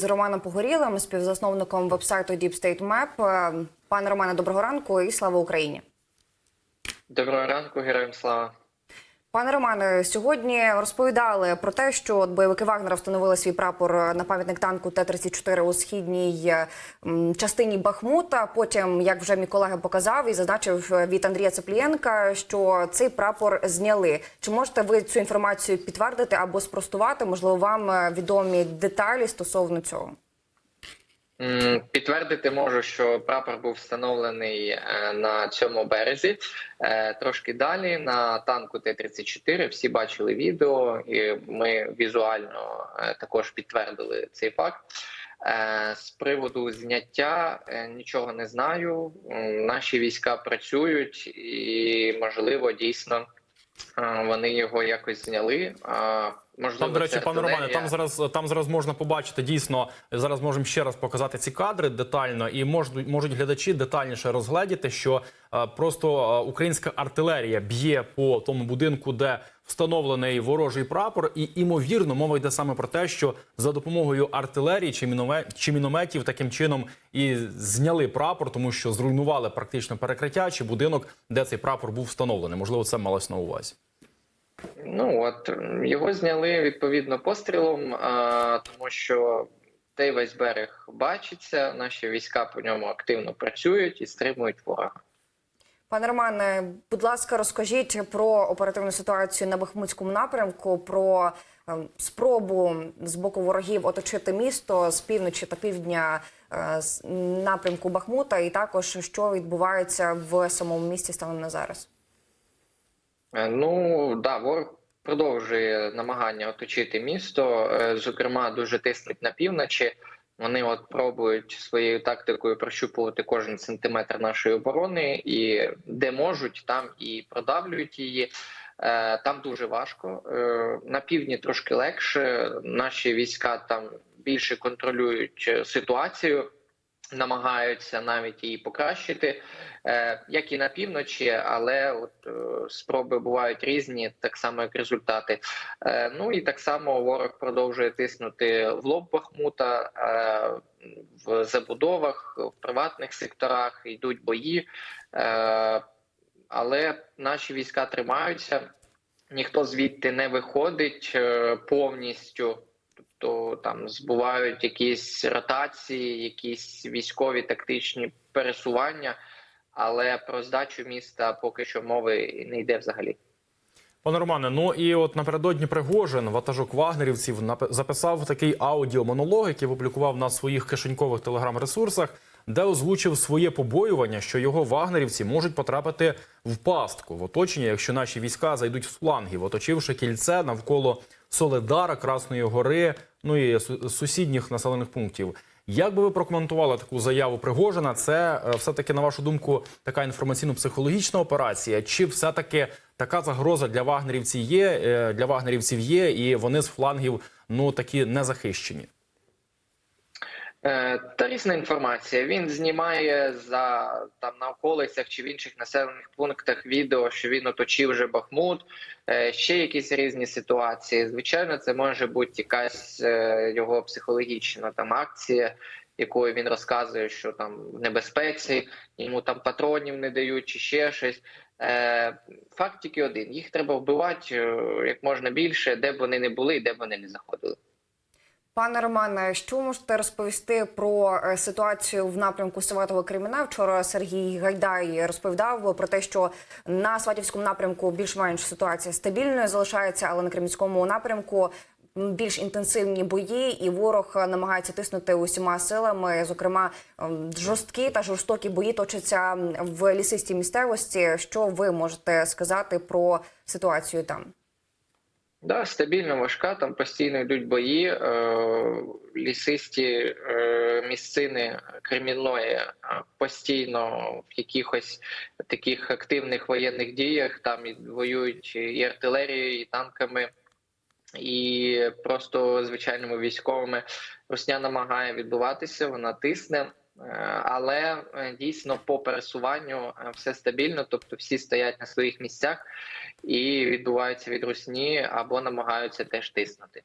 з Романом Погорілим, співзасновником вебсайту Deep State Map. Е, Пане Романе, доброго ранку і слава Україні. Доброго ранку, героям слава. Пане Романе, сьогодні розповідали про те, що от бойовики Вагнера встановили свій прапор на пам'ятник танку Т-34 у східній частині Бахмута. Потім, як вже мій колега показав і зазначив від Андрія Цеплієнка, що цей прапор зняли. Чи можете ви цю інформацію підтвердити або спростувати? Можливо, вам е, відомі деталі стосовно цього? Підтвердити можу, що прапор був встановлений е, на цьому березі. Е, Трошки далі на танку Т-34. Всі бачили відео, і ми візуально е, також підтвердили цей факт. З приводу зняття нічого не знаю. Наші війська працюють, і можливо, дійсно вони його якось зняли. Можливо, Там, до речі, пане Романе, там зараз там зараз можна побачити дійсно. Зараз можемо ще раз показати ці кадри детально, і можуть можуть глядачі детальніше розгледіти, що е, просто е, українська артилерія б'є по тому будинку, де встановлений ворожий прапор, і імовірно мова йде саме про те, що за допомогою артилерії чи міномет, чи мінометів таким чином і зняли прапор, тому що зруйнували практично перекриття чи будинок, де цей прапор був встановлений. Можливо, це малось на увазі. Ну от його зняли відповідно пострілом, а, тому що той весь берег бачиться. Наші війська по ньому активно працюють і стримують ворога. Пане Романе, будь ласка, розкажіть про оперативну ситуацію на Бахмутському напрямку, про ем, спробу з боку ворогів оточити місто з півночі та півдня е, з напрямку Бахмута, і також що відбувається в самому місті станом на зараз. Е, Ну да, ворог продовжує намагання оточити місто. Е, Зокрема, дуже тиснуть на півночі. Вони от пробують своєю тактикою прощупувати кожен сантиметр нашої оборони, і де можуть, там і продавлюють її. Е, Там дуже важко. На півдні трошки легше. Наші війська там більше контролюють ситуацію, намагаються навіть її покращити, е, як і на півночі, але от е, спроби бувають різні, так само як результати. Е, Ну і так само ворог продовжує тиснути в лоб Бахмута в забудовах, в приватних секторах йдуть бої. Але наші війська тримаються, ніхто звідти не виходить повністю. Тобто там збувають якісь ротації, якісь військові тактичні пересування, але про здачу міста поки що мови не йде взагалі. Пане Романе, ну і от напередодні Пригожин, ватажок вагнерівців, записав такий аудіомонолог, який опублікував на своїх кишенькових телеграм-ресурсах, де озвучив своє побоювання, що його вагнерівці можуть потрапити в пастку в оточення, якщо наші війська зайдуть з флангів, оточивши кільце навколо Соледара, Красної Гори, ну і су- сусідніх населених пунктів. Як би ви прокоментували таку заяву Пригожина? Це е, все-таки, на вашу думку, така інформаційно-психологічна операція? Чи все-таки така загроза для вагнерівців є, е, для вагнерівців є, і вони з флангів ну такі не захищені? Е, Та різна інформація. Він знімає за там на околицях чи в інших населених пунктах відео, що він оточив вже Бахмут, е, ще якісь різні ситуації. Звичайно, це може бути якась е, його психологічна там акція, якою він розказує, що там в небезпеці, йому там патронів не дають, чи ще щось. Е, Факт тільки один: їх треба вбивати е, як можна більше, де б вони не були, де б вони не заходили. Пане Романе, що можете розповісти про е, ситуацію в напрямку Саватого Креміна? Вчора Сергій Гайдай розповідав про те, що на Сватівському напрямку більш-менш ситуація стабільною залишається, але на Кремінському напрямку більш інтенсивні бої, і ворог намагається тиснути усіма силами. Зокрема, ем, жорсткі та жорстокі бої точаться в лісистій місцевості. Що ви можете сказати про ситуацію там? Да, стабільно важка, там постійно йдуть бої. Е, лісисті е, місцини Кремінної е, постійно в якихось таких активних воєнних діях там і воюють і артилерією, і танками, і просто звичайними військовими. Русня намагає відбуватися, вона тисне. Е, Але е, дійсно по пересуванню е, все стабільно, тобто всі стоять на своїх місцях і відбуваються від русні або намагаються теж тиснути.